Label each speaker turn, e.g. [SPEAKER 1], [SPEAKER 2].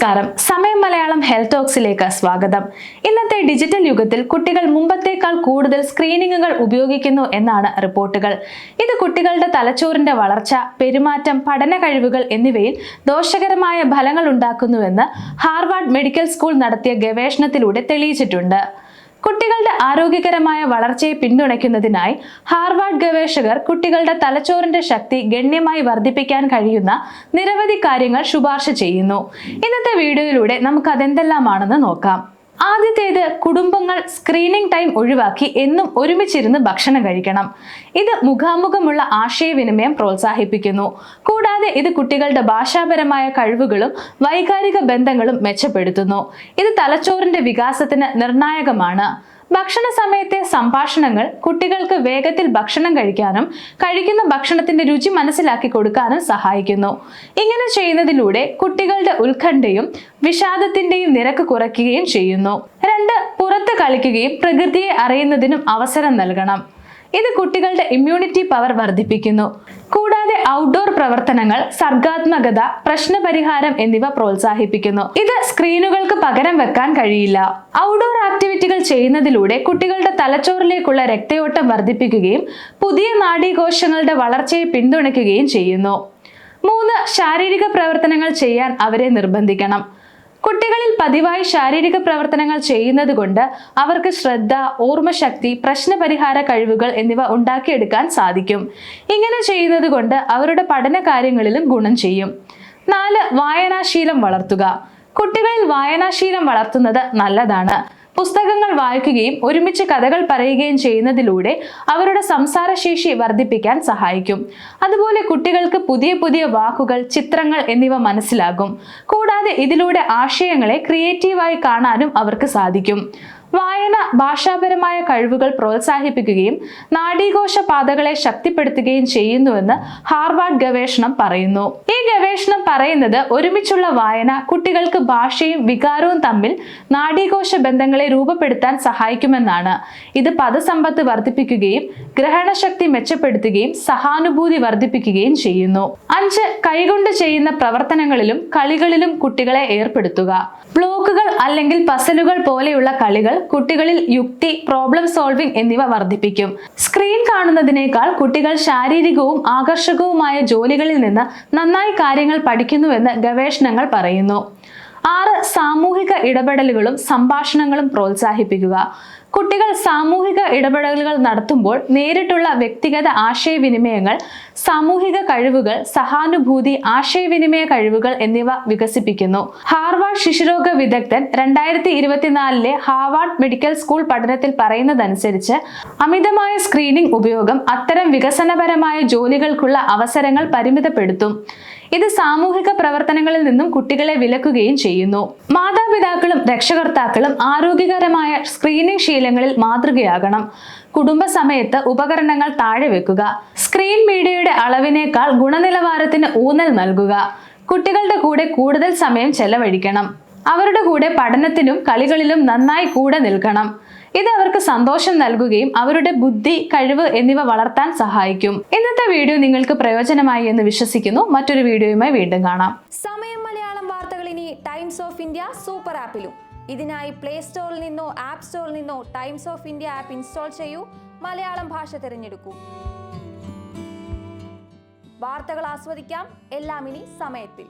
[SPEAKER 1] നമസ്കാരം. സമയം മലയാളം ഹെൽത്ത് ടോക്സിലേക്ക് സ്വാഗതം. ഇന്നത്തെ ഡിജിറ്റൽ യുഗത്തിൽ കുട്ടികൾ മുമ്പത്തേക്കാൾ കൂടുതൽ സ്ക്രീനിങ്ങുകൾ ഉപയോഗിക്കുന്നു എന്നാണ് റിപ്പോർട്ടുകൾ. ഇത് കുട്ടികളുടെ തലച്ചോറിന്റെ വളർച്ച പെരുമാറ്റം പഠന കഴിവുകൾ എന്നിവയിൽ ദോഷകരമായ ഫലങ്ങൾ ഉണ്ടാക്കുന്നുവെന്ന് ഹാർവാർഡ് മെഡിക്കൽ സ്കൂൾ നടത്തിയ ഗവേഷണത്തിലൂടെ തെളിയിച്ചിട്ടുണ്ട്. ആരോഗ്യകരമായ വളർച്ചയെ പിന്തുണയ്ക്കുന്നതിനായി ഹാർവാർഡ് ഗവേഷകർ കുട്ടികളുടെ തലച്ചോറിന്റെ ശക്തി ഗണ്യമായി വർദ്ധിപ്പിക്കാൻ കഴിയുന്ന നിരവധി കാര്യങ്ങൾ ശുപാർശ ചെയ്യുന്നു. ഇന്നത്തെ വീഡിയോയിലൂടെ നമുക്ക് അതെന്തെല്ലാമാണെന്ന് നോക്കാം. ആദ്യത്തേത് കുടുംബങ്ങൾ സ്ക്രീനിംഗ് ടൈം ഒഴിവാക്കി എന്നും ഒരുമിച്ചിരുന്ന് ഭക്ഷണം കഴിക്കണം. ഇത് മുഖാമുഖമുള്ള ആശയവിനിമയം പ്രോത്സാഹിപ്പിക്കുന്നു. കൂടാതെ ഇത് കുട്ടികളുടെ ഭാഷാപരമായ കഴിവുകളും വൈകാരിക ബന്ധങ്ങളും മെച്ചപ്പെടുത്തുന്നു. ഇത് തലച്ചോറിന്റെ വികാസത്തിന് നിർണായകമാണ്. ഭക്ഷണ സമയത്തെ സംഭാഷണങ്ങൾ കുട്ടികൾക്ക് വേഗത്തിൽ ഭക്ഷണം കഴിക്കാനും കഴിക്കുന്ന ഭക്ഷണത്തിന്റെ രുചി മനസ്സിലാക്കി കൊടുക്കാനും സഹായിക്കുന്നു. ഇങ്ങനെ ചെയ്യുന്നതിലൂടെ കുട്ടികളുടെ ഉത്കണ്ഠയും വിഷാദത്തിന്റെയും നിരക്ക് കുറയ്ക്കുകയും ചെയ്യുന്നു. രണ്ട് പുറത്ത് കളിക്കുകയും പ്രകൃതിയെ അറിയുന്നതിനും അവസരം നൽകണം. ഇത് കുട്ടികളുടെ ഇമ്മ്യൂണിറ്റി പവർ വർദ്ധിപ്പിക്കുന്നു. കൂടാതെ ഔട്ട്ഡോർ പ്രവർത്തനങ്ങൾ സർഗാത്മകത പ്രശ്നപരിഹാരം എന്നിവ പ്രോത്സാഹിപ്പിക്കുന്നു. ഇത് സ്ക്രീനുകൾക്ക് പകരം വെക്കാൻ കഴിയില്ല. ഔട്ട്ഡോർ ആക്ടിവിറ്റികൾ ചെയ്യുന്നതിലൂടെ കുട്ടികളുടെ തലച്ചോറിലേക്കുള്ള രക്തയോട്ടം വർദ്ധിപ്പിക്കുകയും പുതിയ നാഡീകോശങ്ങളുടെ വളർച്ചയെ പിന്തുണയ്ക്കുകയും ചെയ്യുന്നു. മൂന്ന് ശാരീരിക പ്രവർത്തനങ്ങൾ ചെയ്യാൻ അവരെ നിർബന്ധിക്കണം. കുട്ടികളിൽ പതിവായി ശാരീരിക പ്രവർത്തനങ്ങൾ ചെയ്യുന്നത് കൊണ്ട് അവർക്ക് ശ്രദ്ധ ഓർമ്മശക്തി പ്രശ്നപരിഹാര കഴിവുകൾ എന്നിവ ഉണ്ടാക്കിയെടുക്കാൻ സാധിക്കും. ഇങ്ങനെ ചെയ്യുന്നത് കൊണ്ട് അവരുടെ പഠന കാര്യങ്ങളിലും ഗുണം ചെയ്യും. നാല് വായനാശീലം വളർത്തുക. കുട്ടികളിൽ വായനാശീലം വളർത്തുന്നത് നല്ലതാണ്. പുസ്തകങ്ങൾ വായിക്കുകയും ഒരുമിച്ച് കഥകൾ പറയുകയും ചെയ്യുന്നതിലൂടെ അവരുടെ സംസാരശേഷി വർദ്ധിപ്പിക്കാൻ സഹായിക്കും. അതുപോലെ കുട്ടികൾക്ക് പുതിയ പുതിയ വാക്കുകൾ ചിത്രങ്ങൾ എന്നിവ മനസ്സിലാകും. കൂടാതെ ഇതിലൂടെ ആശയങ്ങളെ ക്രിയേറ്റീവായി കാണാനും അവർക്ക് സാധിക്കും. വായന ഭാഷാപരമായ കഴിവുകൾ പ്രോത്സാഹിപ്പിക്കുകയും നാഡീകോശ പാതകളെ ശക്തിപ്പെടുത്തുകയും ചെയ്യുന്നുവെന്ന് ഹാർവാർഡ് ഗവേഷണം പറയുന്നു. ഈ ഗവേഷണം പറയുന്നത് ഒരുമിച്ചുള്ള വായന കുട്ടികൾക്ക് ഭാഷയും വികാരവും തമ്മിൽ നാഡീകോശ ബന്ധങ്ങളെ രൂപപ്പെടുത്താൻ സഹായിക്കുമെന്നാണ്. ഇത് പദസമ്പത്ത് വർദ്ധിപ്പിക്കുകയും ഗ്രഹണശക്തി മെച്ചപ്പെടുത്തുകയും സഹാനുഭൂതി വർദ്ധിപ്പിക്കുകയും ചെയ്യുന്നു. അഞ്ച് കൈകൊണ്ട് ചെയ്യുന്ന പ്രവർത്തനങ്ങളിലും കളികളിലും കുട്ടികളെ ഏർപ്പെടുത്തുക. ബ്ലോക്കുകൾ അല്ലെങ്കിൽ പസലുകൾ പോലെയുള്ള കളികൾ കുട്ടികളിൽ യുക്തി പ്രോബ്ലം സോൾവിംഗ് എന്നിവ വർദ്ധിപ്പിക്കും. സ്ക്രീൻ കാണുന്നതിനേക്കാൾ കുട്ടികൾ ശാരീരികവും ആകർഷകവുമായ ജോലികളിൽ നിന്ന് നന്നായി കാര്യങ്ങൾ പഠിക്കുന്നുവെന്ന് ഗവേഷണങ്ങൾ പറയുന്നു. ആറ് സാമൂഹിക ഇടപെടലുകളും സംഭാഷണങ്ങളും പ്രോത്സാഹിപ്പിക്കുക. കുട്ടികൾ സാമൂഹിക ഇടപെടലുകൾ നടത്തുമ്പോൾ നേരിട്ടുള്ള വ്യക്തിഗത ആശയവിനിമയങ്ങൾ സാമൂഹിക കഴിവുകൾ സഹാനുഭൂതി ആശയവിനിമയ കഴിവുകൾ എന്നിവ വികസിപ്പിക്കുന്നു. ഹാർവാർഡ് ശിശുരോഗ വിദഗ്ധൻ രണ്ടായിരത്തി ഇരുപത്തിനാലിലെ ഹാർവാർഡ് മെഡിക്കൽ സ്കൂൾ പഠനത്തിൽ പറയുന്നതനുസരിച്ച് അമിതമായ സ്ക്രീനിംഗ് ഉപയോഗം അത്തരം വികസനപരമായ ജോലികൾക്കുള്ള അവസരങ്ങൾ പരിമിതപ്പെടുത്തും. ഇത് സാമൂഹിക പ്രവർത്തനങ്ങളിൽ നിന്നും കുട്ടികളെ വിലക്കുകയും ചെയ്യുന്നു. മാതാപിതാക്കളും രക്ഷകർത്താക്കളും ആരോഗ്യകരമായ സ്ക്രീനിംഗ് ശീലങ്ങളിൽ മാതൃകയാകണം. കുടുംബസമയത്ത് ഉപകരണങ്ങൾ താഴെ വെക്കുക. സ്ക്രീൻ മീഡിയയുടെ അളവിനേക്കാൾ ഗുണനിലവാരത്തിന് ഊന്നൽ നൽകുക. കുട്ടികളുടെ കൂടെ കൂടുതൽ സമയം ചെലവഴിക്കണം. അവരുടെ കൂടെ പഠനത്തിനും കളികളിലും നന്നായി കൂടെ നിൽക്കണം. ഇത് അവർക്ക് സന്തോഷം നൽകുകയും അവരുടെ ബുദ്ധി കഴിവ് എന്നിവ വളർത്താൻ സഹായിക്കും. ഇന്നത്തെ വീഡിയോ നിങ്ങൾക്ക് പ്രയോജനമായി എന്ന് വിശ്വസിക്കുന്നു. മറ്റൊരു വീഡിയോയുമായി വീണ്ടും കാണാം.
[SPEAKER 2] സമയം മലയാളം വാർത്തകൾ ഇനി ടൈംസ് ഓഫ് ഇന്ത്യ സൂപ്പർ ആപ്പിലും ഇതിനായി പ്ലേ സ്റ്റോറിൽ നിന്നോ ആപ്പ് സ്റ്റോറിൽ നിന്നോ Times of India app install ചെയ്യൂ. മലയാളം ഭാഷ തിരഞ്ഞെടുക്കൂ. വാർത്തകൾ ആസ്വദിക്കാം. എല്ലാം ഇനി സമയത്തിൽ.